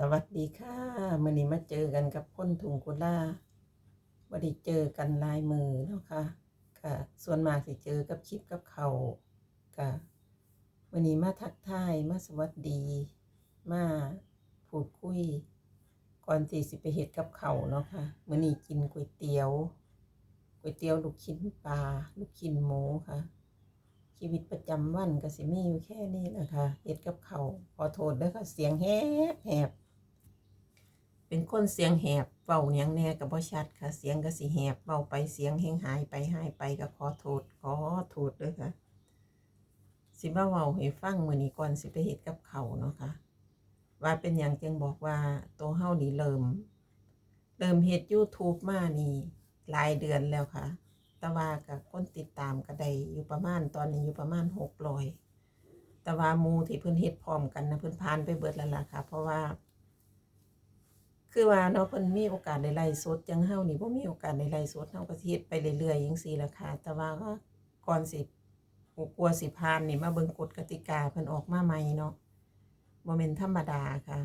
สวัสดีค่ะมื่อนี้มาเจอกันกับคนถุงกุล่าบ่ได้เจอกันลายมือเนาะค่ะค่ะ ส่วนมากสิเจอกับคลิปกับเขาค่ะมื่อนี้มาทักทายมาสวัสดี มาพูดคุย ก่อนที่สิบไปเฮ็ดกับเขาเนาะค่ะมื่อนี้กินก๋วยเตี๋ยวก๋วยเตี๋ยวลูกชิ้นปลาลูกชิ้นหมูค่ะ ชีวิตประจำวันก็สิมีอยู่แค่นี้แหละค่ะเฮ็ดกับเขาขอโทษด้วยค่ะเสียงแหบแหบ เป็นคนเสียงแหบเว้าหยังแน่ก็บ่ชัดค่ะ เสียงก็สิแหบเว้าไปเสียงแหงหายไปหายไปก็ขอโทษขอโทษด้วยค่ะ สิมาเว้าให้ฟังมื้อนี้ก่อนสิไปเฮ็ดกับเขาเนาะค่ะ ว่าเป็นหยังจึงบอกว่าตัวเฮานี่เริ่ม เริ่มเฮ็ด YouTube มานี่หลายเดือนแล้วค่ะ แต่ว่ากับคนติดตามก็ได้อยู่ประมาณตอนนี้อยู่ประมาณ600แต่ว่าหมู่ที่เพิ่นเฮ็ดพร้อมกันนะเพิ่นผ่านไปเบิดแล้วล่ะค่ะ เพราะว่า คือว่าเนาะเพิ่นมีโอกาสได้ไลฟ์สดจังเฮานี่บ่มีโอกาสได้ไลฟ์สดเฮาก็สิเฮ็ดไปเรื่อยๆจังซี่ล่ะค่ะ แต่ว่าก็ก่อนสิกลัวสิผ่านนี่มาเบิ่งกฎกติกาเพิ่นออกมาใหม่เนาะบ่แม่นธรรมดาค่ะ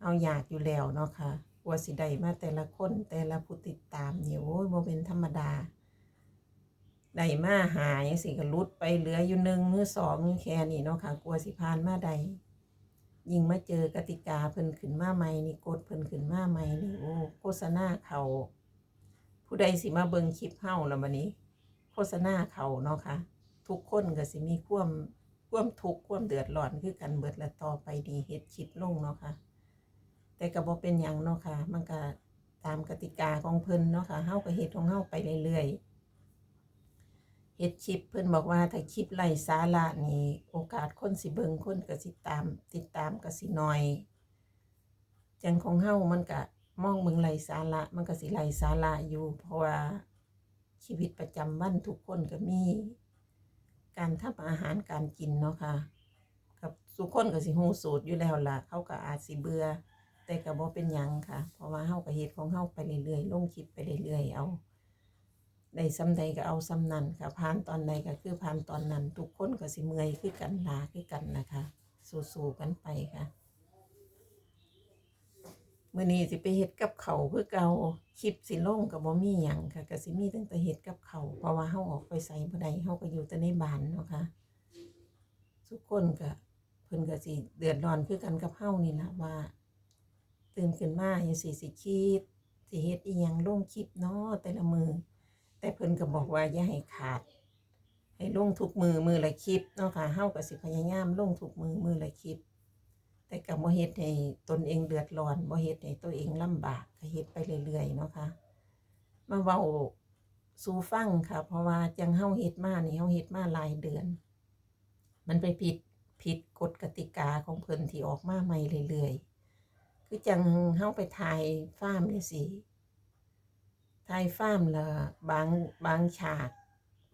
เอาอยากอยู่แล้วเนาะค่ะกว่าสิได้มาแต่ละคนแต่ละผู้ติดตามนี่โอ้ยบ่แม่นธรรมดาได้มาหาจังซี่ก็ลุดไปเหลืออยู่หนึ่งหรือสองอยู่แค่นี้เนาะค่ะกลัวสิผ่านมาได้ ยิ่งมาเจอกติกาเพิ่นขึ้นมาใหม่นี่กฎเพิ่นขึ้นมาใหม่นี่โอ้โฆษณาเขา ผู้ใดสิมาเบิ่งคลิปเฮาแล้วบัดนี้ โฆษณาเขาเนาะค่ะทุกคนก็สิมีความความทุกข์ความเดือดร้อนคือกันเบิดละต่อไปดีเฮ็ดคลิปลงเนาะค่ะแต่ก็บ่เป็นหยังเนาะค่ะมันก็ตามกติกาของเพิ่นเนาะค่ะเฮาก็เฮ็ดของเฮาไปเรื่อยๆ เฮ็ดคลิปเพิ่นบอกว่าถ้าคลิปไร้สาระนี่โอกาสคนสิเบิ่งคนก็สิตาม ติดตามก็สิน้อย จังของเฮามันก็มองเบิ่งไร้สาระมันก็สิไร้สาระอยู่ เพราะว่าชีวิตประจำวันทุกคนก็มี การทำอาหารการกินเนาะค่ะกับทุกคนก็สิฮู้สูตรอยู่แล้วล่ะเขาก็อาจสิเบื่อแต่ก็บ่เป็นหยังค่ะ เพราะว่าเฮาก็เฮ็ดของเฮาไปเรื่อยๆลงคลิปไปเรื่อยๆเอา ได้ซ้ำใดก็เอาซ้ำนั้นค่ะผ่านตอนใดก็คือผ่านตอนนั้น ทุกคนก็สิเมื่อยคือกันลาคือกันนะคะสู้ๆกันไปค่ะมื้อนี้สิไปเฮ็ดกับเขาวคือเกาคลิปสิลงก็บ่มีหยังค่ะก็สิมีตั้งแต่เฮ็ดกับเขาเพราะว่าเฮาออกไปไสบ่ได้เฮาก็อยู่แต่ในบ้านเนาะค่ะทุกคนก็เพิ่นก็สิเดือดร้อนคือกันกับเฮานี่ล่ะว่า ตื่นขึ้นมาจังซี่สิคิดสิเฮ็ดอีหยังลงคลิปเนาะแต่ละมือ แต่เพิ่นก็บอกว่าอย่าให้ขาด ให้ลงทุกมือมือละคลิปเนาะค่ะเฮาก็สิพยายามลงทุกมือมือละคลิป แต่ก็บ่เฮ็ดให้ตนเองเดือดร้อนบ่เฮ็ดให้ตัวเองลำบากก็เฮ็ดไปเรื่อยๆเนาะค่ะมาเว้าสู่ฟังค่ะ เพราะว่าจังเฮาเฮ็ดมานี่เฮาเฮ็ดมาหลายเดือน มันไปผิดผิดกฎกติกาของเพิ่นที่ออกมาใหม่เรื่อยๆ คือจังเฮาไปถ่ายฟาร์มนี่สิ ทายฟามละบางบางฉาก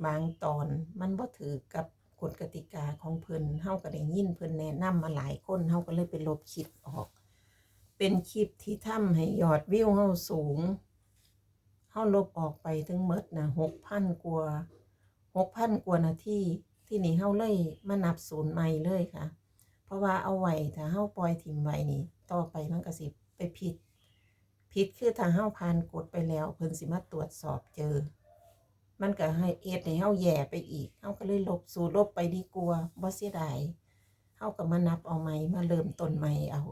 บางตอนมันบ่ถือกับกฎกติกาของเพิ่นเฮาก็ได้ยินเพิ่นแนะนำมาหลายคนเฮาก็เลยไปลบคลิปออก เป็นคลิปที่ทำให้ยอดวิวเฮาสูงเฮาลบออกไปถึงหมดนะ6,000กว่า6,000กว่านาทีที่นี่เฮาเลยมานับศูนย์ใหม่เลยค่ะ เพราะว่าเอาไว้ถ้าเฮาปล่อยถิ่มไว้นี่ ต่อไปมันก็สิไปผิด ผิดคือถ้าเฮาผ่านกฎไปแล้ว เพิ่นสิมาตรวจสอบเจอ มันก็ให้เอ็ดให้เฮาแย่ไปอีกเฮาก็เลยลบสู่ลบไปดีกว่าบ่เสียดายเฮาก็มานับเอาใหม่มาเริ่มต้นใหม่เอา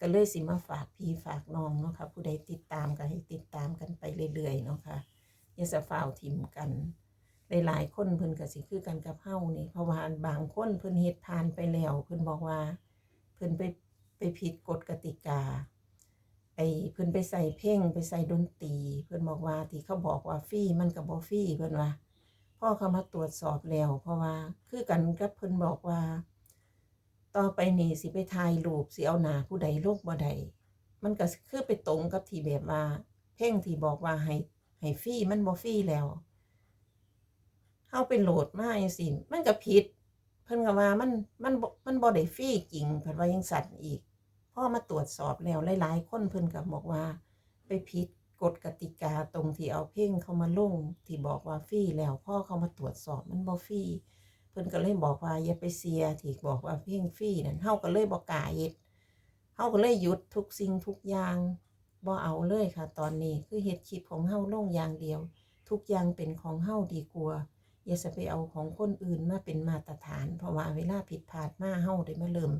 ก็เลยสิมาฝากพี่ฝากน้องเนาะค่ะผู้ใดติดตามก็ให้ติดตามกันไปเรื่อยๆเนาะค่ะอย่าสะฟ้าวทิมกันหลายๆคนเพิ่นก็สิคือกันกับเฮานี่เพราะว่าบางคนเพิ่นเฮ็ดผ่านไปแล้ว เพิ่นบอกว่า เพิ่นไปไปผิดกฎกติกา ไอ้เพิ่นไปใส่เพลงไปใส่ดนตรี เพิ่นบอกว่าที่เขาบอกว่าฟรีมันก็บ่ฟรีเพิ่นว่าพ่อเขามาตรวจสอบแล้ว เพราะว่าคือกันกับเพิ่นบอกว่า ต่อไปนี่สิไปถ่ายรูปสิเอาหน้าผู้ใดโลงบ่ได้มันก็คือไปตรงกับที่แบบว่า เพลงที่บอกว่าให้ให้ฟรีมันบ่ฟรีแล้วเฮาไปโหลดมาจังซี่มันก็ผิด เพิ่นก็ว่ามันมันบ่มันบ่ได้ฟรีจริงเพิ่นว่ายังสั่นอีก พ่อมาตรวจสอบแล้วหลายๆคนเพิ่นก็บบอกว่า ไปผิดกฎกติกาตรงที่เอาเพลงเขามาลงที่บอกว่าฟรีแล้วพ่อเขามาตรวจสอบมันบ่ฟรีเพิ่นก็เลยบอกว่าอย่าไปเสียที่บอกว่าเพลงฟรีนั่นเฮาก็เลยบ่กล้าเฮ็ดเฮาก็เลยหยุดทุกสิ่งทุกอย่างบ่เอาเลยค่ะ ตอนนี้คือเฮ็ดคลิปของเฮาลงอย่างเดียว ทุกอย่างเป็นของเฮาดีกว่าอย่าจะไปเอาของคนอื่นมาเป็นมาตรฐาน เพราะว่าเวลาผิดพลาดมาเฮาได้มาเริ่ม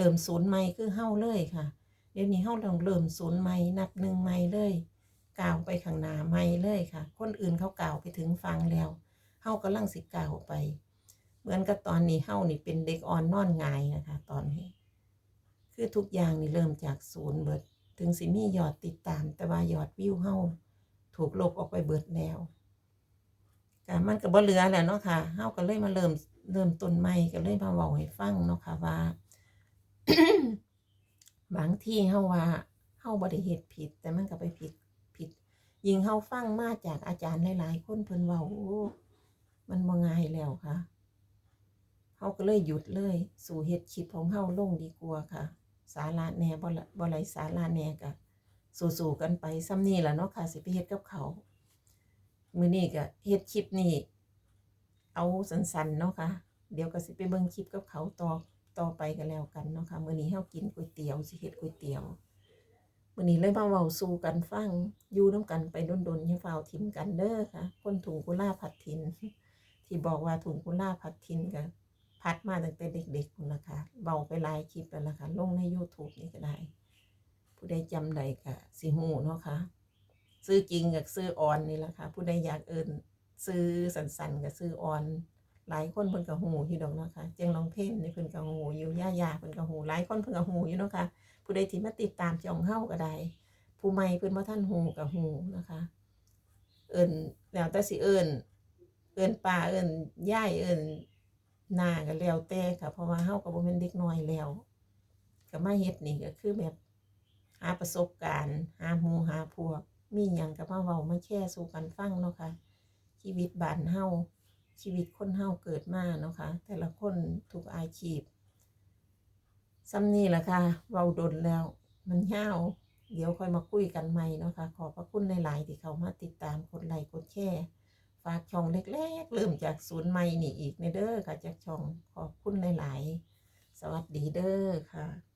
เริ่มศูนย์ใหม่คือเฮาเลยค่ะ เดี๋ยวนี้เฮาต้องเริ่มศูนย์ใหม่นับหนึ่งใหม่เลยก้าวไปข้างหน้าใหม่เลยค่ะ คนอื่นเขาก้าวไปถึงฟังแล้วเฮากำลังสิก้าวไป เหมือนกับตอนนี้เฮานี่เป็นเด็กอ่อนนอนงายนะคะ ตอนนี้ คือทุกอย่างนี่เริ่มจากศูนย์เบิด ถึงสิมียอดติดตาม แต่ว่ายอดวิวเฮาถูกลบออกไปเบิดแล้วก็มันก็บ่เหลือแล้วเนาะค่ะเฮาก็เลยมาเริ่มเริ่มต้นใหม่ก็เลยมาเว้าให้ฟังเนาะค่ะว่า บางที่เฮาว่าเฮาบ่ได้เฮ็ดผิด แต่มันก็ไปผิดผิด ยิ่งเฮาฟังมาจากอาจารย์หลายๆคนเพิ่นเว้าโอ้มันบ่ง่ายแล้วค่ะเฮาก็เลยหยุดเลย สู่เฮ็ดคลิปของเฮาลงดีกว่าค่ะ สาระแหน่บ่ละบ่ไรสาระแหน่ก็สู่ๆกันไปซ้ำนี่ล่ะเนาะค่ะ สิไปเฮ็ดกับเขามื้อนี้ก็เฮ็ดคลิปนี้เอาสั้นๆเนาะค่ะ เดี๋ยวก็สิไปเบิ่งคลิปกับเขาต่อ ต่อไปกันแล้วกันเนาะค่ะมื้อนี้เฮากินก๋วยเตี๋ยวสิเฮ็ดก๋วยเตี๋ยวมื้อนี้เลยมาเว้าสู่กันฟังอยู่นํกันไปดนๆอย่าฟ้าวทิมกันเด้อค่ะ คนถุงกุลาผัดทิน ที่บอกว่าถุงกุลาผัดทินก็พัดมาตั้งแต่เด็กๆคุณนะคะเบาไปหลายคลิปแล้วนะคะลงใน YouTube นี่ก็ได้ ผู้ใดจำได้ก็สิหูเนาะค่ะซื้อจริงกับซื้อออนนี่แหละค่ะ ผู้ใดอยากเอินซื้อสันๆกับซื้อออน หลายคนเพิ่นก็หูอยู่ดอกเนาะค่ะเจียงน้องเพ่นนี่เพิ่นก็หูอยู่ย่ายาเพิ่นก็หูหลายคนเพิ่นก็หูอยู่เนาะค่ะผู้ใดที่มาติดตามจองเฮาก็ได้ผู้ใหม่เพิ่นบ่ทันหูก็หูนะคะ เอิ้นแล้วแต่สิเอิ้นเอิ้นป้าเอิ้นยายเอิ้นหน้าก็แล้วแต่ค่ะเพราะว่าเฮาก็บ่แม่นเด็กน้อยแล้วก็มาเฮ็ดนี่ก็คือแบบหาประสบการณ์ หาหมู่หาพวก มีหยังก็มาเว้ามาแชร์สู่กันฟังเนาะค่ะชีวิตบ้านเฮา ชีวิตคนเฮาเกิดมาเนาะค่ะแต่ละคนทุกอาชีพซ้ำนี่แหละค่ะเว้าดนแล้วมันยาเดี๋ยวค่อยมาคุยกันใหม่เนาะค่ะขอบพระคุณหลายๆที่เขามาติดตามกดไลค์กดแชร์ฝากช่องเล็กๆเริ่มจากศูนย์ใหม่นี่อีกในเด้อค่ะจากช่องขอบคุณหลายๆ สวัสดีเด้อค่ะ